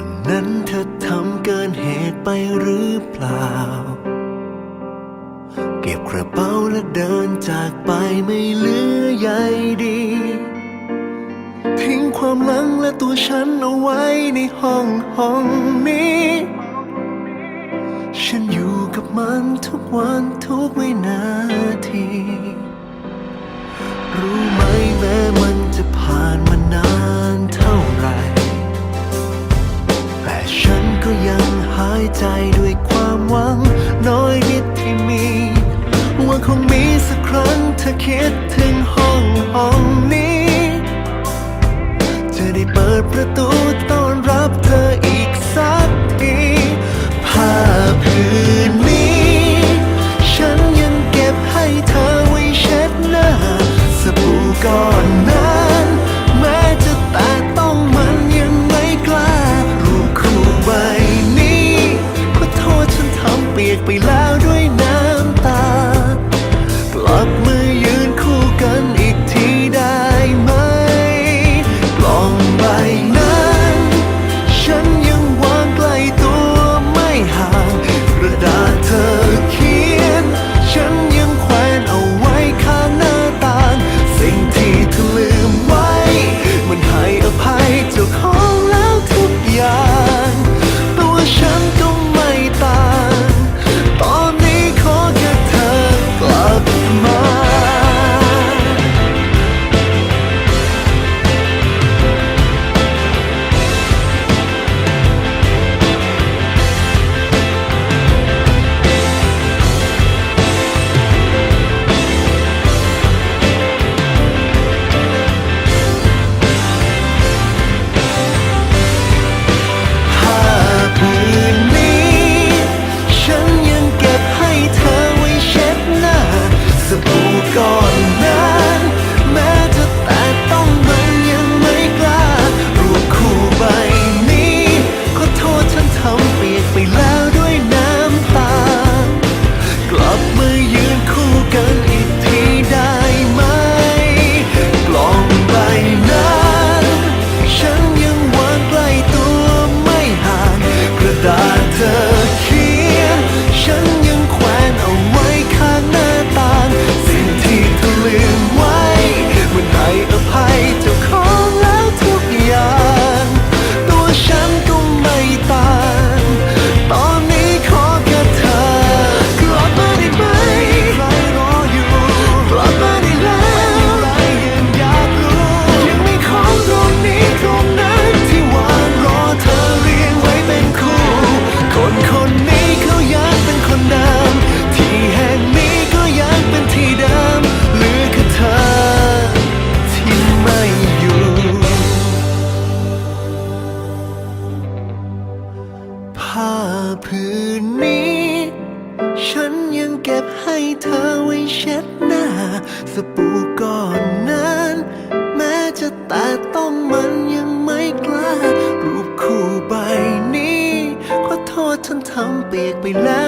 วันนั้นเธอทำเกินเหตุไปหรือเปล่า เก็บกระเป๋าและเดินจากไปไม่เหลือใยดี ทิ้งความหลังและตัวฉันเอาไว้ในห้องห้องนี้ ฉันอยู่กับมันทุกวันทุกวินาที รู้ไหม เธอได้เปิดประตู เช็ดหน้า สบู่ก่อนนั้น แม้จะแต่ต้องมันยังไม่กล้า รูปคู่ใบนี้ ขอโทษฉันทำเปียกไปแล้ว